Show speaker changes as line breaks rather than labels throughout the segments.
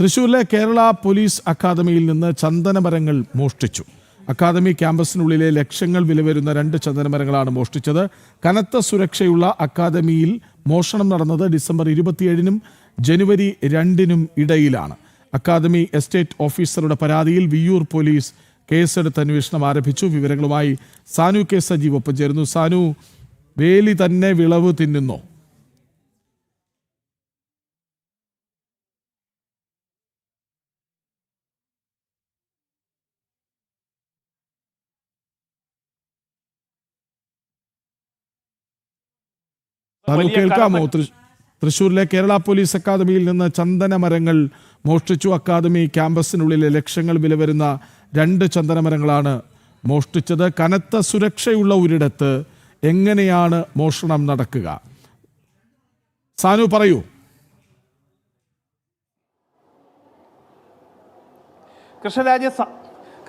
തൃശൂരിലെ കേരള പോലീസ് അക്കാദമിയിൽ നിന്ന് ചന്ദനമരങ്ങൾ മോഷ്ടിച്ചു. അക്കാദമി ക്യാമ്പസിനുള്ളിലെ ലക്ഷങ്ങൾ വിലവരുന്ന രണ്ട് ചന്ദനമരങ്ങളാണ് മോഷ്ടിച്ചത്. കനത്ത സുരക്ഷയുള്ള അക്കാദമിയിൽ മോഷണം നടന്നത് ഡിസംബർ ഇരുപത്തിയേഴിനും ജനുവരി രണ്ടിനും ഇടയിലാണ്. അക്കാദമി എസ്റ്റേറ്റ് ഓഫീസറുടെ പരാതിയിൽ വിയ്യൂർ പോലീസ് കേസെടുത്ത് അന്വേഷണം ആരംഭിച്ചു. വിവരങ്ങളുമായി സാനു കെ സജീവ് ഒപ്പം ചേരുന്നു. സാനു വേലി തന്നെ വിളവ് തിന്നുന്നോ.
വലിയ
കേൾക്കാമോ? തൃശൂരിലെ കേരള പോലീസ് അക്കാദമിയിൽ നിന്ന് ചന്ദനമരങ്ങൾ മോഷ്ടിച്ചു. അക്കാദമി ക്യാമ്പസിനുള്ളിലെ ലക്ഷങ്ങൾ വില വരുന്ന രണ്ട് ചന്ദനമരങ്ങളാണ് മോഷ്ടിച്ചത്. കനത്ത സുരക്ഷയുള്ള ഒരിടത്ത് എങ്ങനെയാണ് മോഷണം നടക്കുക? സാനു പറയൂ.
കൃഷ്ണരാജ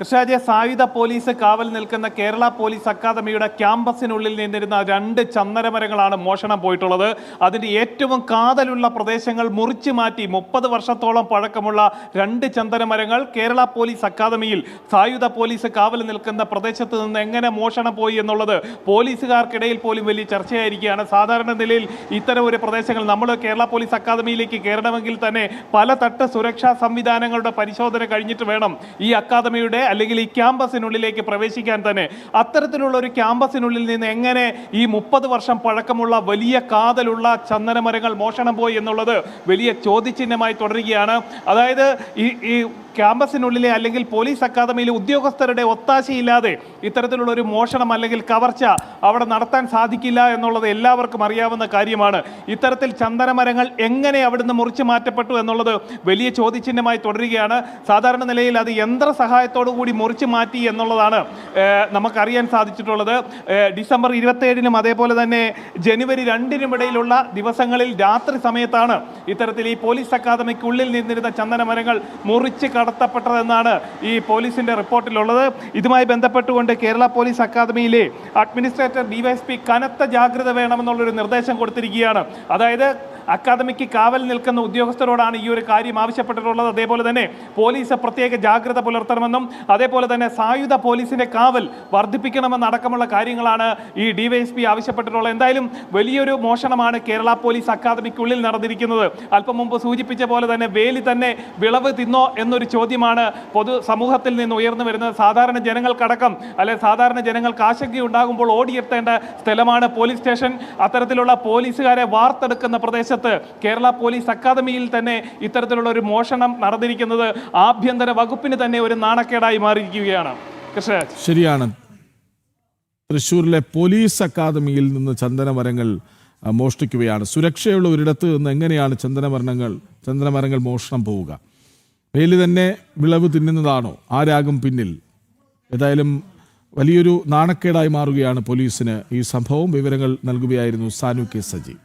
കൃഷ്ണരാജ സായുധ പോലീസ് കാവൽ നിൽക്കുന്ന കേരള പോലീസ് അക്കാദമിയുടെ ക്യാമ്പസിനുള്ളിൽ നിന്നിരുന്ന രണ്ട് ചന്ദനമരങ്ങളാണ് മോഷണം പോയിട്ടുള്ളത്. അതിന്റെ ഏറ്റവും കാതലുള്ള പ്രദേശങ്ങൾ മുറിച്ചു മാറ്റി മുപ്പത് വർഷത്തോളം പഴക്കമുള്ള രണ്ട് ചന്ദനമരങ്ങൾ കേരള പോലീസ് അക്കാദമിയിൽ സായുധ പോലീസ് കാവൽ നിൽക്കുന്ന പ്രദേശത്ത് നിന്ന് എങ്ങനെ മോഷണം പോയി എന്നുള്ളത് പോലീസുകാർക്കിടയിൽ പോലും വലിയ ചർച്ചയായിരിക്കുകയാണ്. സാധാരണ നിലയിൽ ഇത്തരം ഒരു പ്രദേശങ്ങൾ നമ്മൾ കേരള പോലീസ് അക്കാദമിയിലേക്ക് കയറണമെങ്കിൽ തന്നെ പല തട്ട് സുരക്ഷാ സംവിധാനങ്ങളുടെ പരിശോധന കഴിഞ്ഞിട്ട് വേണം ഈ അക്കാദമിയുടെ അല്ലെങ്കിൽ ഈ ക്യാമ്പസിനുള്ളിലേക്ക് പ്രവേശിക്കാൻ തന്നെ അത്തരത്തിലുള്ള ഒരു ക്യാമ്പസിനുള്ളിൽ നിന്ന് എങ്ങനെ ഈ മുപ്പത് വർഷം പഴക്കമുള്ള വലിയ കാതലുള്ള ചന്ദനമരങ്ങൾ മോഷണം പോയി എന്നുള്ളത് വലിയ ചോദ്യചിഹ്നമായി തുടരുകയാണ്. അതായത് ഈ ഈ ക്യാമ്പസിനുള്ളിലെ അല്ലെങ്കിൽ പോലീസ് അക്കാദമിയിലെ ഉദ്യോഗസ്ഥരുടെ ഒത്താശയില്ലാതെ ഇത്തരത്തിലുള്ള ഒരു മോഷണം അല്ലെങ്കിൽ കവർച്ച അവിടെ നടത്താൻ സാധിക്കില്ല എന്നുള്ളത് എല്ലാവർക്കും അറിയാവുന്ന കാര്യമാണ്. ഇത്തരത്തിൽ ചന്ദനമരങ്ങൾ എങ്ങനെ അവിടുന്ന് മുറിച്ചു മാറ്റപ്പെട്ടു എന്നുള്ളത് വലിയ ചോദ്യചിഹ്നമായി തുടരുകയാണ്. സാധാരണ നിലയിൽ അത് യന്ത്ര സഹായത്തോടു കൂടി മുറിച്ചു മാറ്റി എന്നുള്ളതാണ് നമുക്കറിയാൻ സാധിച്ചിട്ടുള്ളത്. ഡിസംബർ ഇരുപത്തേഴിനും അതേപോലെ തന്നെ ജനുവരി രണ്ടിനും ഇടയിലുള്ള ദിവസങ്ങളിൽ രാത്രി സമയത്താണ് ഇത്തരത്തിൽ ഈ പോലീസ് അക്കാദമിക്കുള്ളിൽ നിന്നിരുന്ന ചന്ദനമരങ്ങൾ മുറിച്ച് കടത്തപ്പെട്ടതെന്നാണ് ഈ പോലീസിന്റെ റിപ്പോർട്ടിലുള്ളത്. ഇതുമായി ബന്ധപ്പെട്ടുകൊണ്ട് കേരള പോലീസ് അക്കാദമിയിലെ അഡ്മിനിസ്ട്രേറ്റർ ഡിവൈഎസ്പി കനത്ത ജാഗ്രത വേണമെന്നുള്ളൊരു നിർദ്ദേശം കൊടുത്തിരിക്കുകയാണ്. അതായത് അക്കാദമിക്ക് കാവൽ നിൽക്കുന്ന ഉദ്യോഗസ്ഥരോടാണ് ഈ ഒരു കാര്യം ആവശ്യപ്പെട്ടിട്ടുള്ളത്. അതേപോലെ തന്നെ പോലീസ് പ്രത്യേക ജാഗ്രത പുലർത്തണമെന്നും അതേപോലെ തന്നെ സായുധ പോലീസിന്റെ കാവൽ വർദ്ധിപ്പിക്കണമെന്നടക്കമുള്ള കാര്യങ്ങളാണ് ഈ ഡിവൈഎസ്പി ആവശ്യപ്പെട്ടിട്ടുള്ളത്. എന്തായാലും വലിയൊരു മോഷണമാണ് കേരള പോലീസ് അക്കാദമിക്കുള്ളിൽ നടന്നിരിക്കുന്നത്. അല്പം മുമ്പ് സൂചിപ്പിച്ച പോലെ തന്നെ വേലി തന്നെ വിളവ് തിന്നോ എന്നൊരു ചോദ്യമാണ് പൊതു സമൂഹത്തിൽ നിന്ന് ഉയർന്നു വരുന്നത്. സാധാരണ ജനങ്ങൾക്കടക്കം അല്ലെ സാധാരണ ജനങ്ങൾക്ക് ആശങ്കയുണ്ടാകുമ്പോൾ ഓടിയെത്തേണ്ട സ്ഥലമാണ് പോലീസ് സ്റ്റേഷൻ. അത്തരത്തിലുള്ള പോലീസുകാരെ വാർത്തെടുക്കുന്ന പ്രദേശത്ത് കേരള പോലീസ് അക്കാദമിയിൽ തന്നെ ഇത്തരത്തിലുള്ള ഒരു മോഷണം നടന്നിരിക്കുന്നത് ആഭ്യന്തര വകുപ്പിന് തന്നെ ഒരു നാണക്കേടായി മാറിയിരിക്കുകയാണ്.
ശരിയാണ്. തൃശ്ശൂരിലെ പോലീസ് അക്കാദമിയിൽ നിന്ന് ചന്ദനമരങ്ങൾ മോഷ്ടിക്കുകയാണ്. സുരക്ഷയുള്ള ഒരിടത്ത് നിന്ന് എങ്ങനെയാണ് ചന്ദനമരണങ്ങൾ ചന്ദനമരങ്ങൾ മോഷണം പോവുക? വേലി തന്നെ വിളവ് തിന്നുന്നതാണോ? ആരാകും പിന്നിൽ? ഏതായാലും വലിയൊരു നാണക്കേടായി മാറുകയാണ് പോലീസിന്. ഈ സംഭവം വിവരങ്ങൾ നൽകുകയായിരുന്നു സാനു കെ സജി.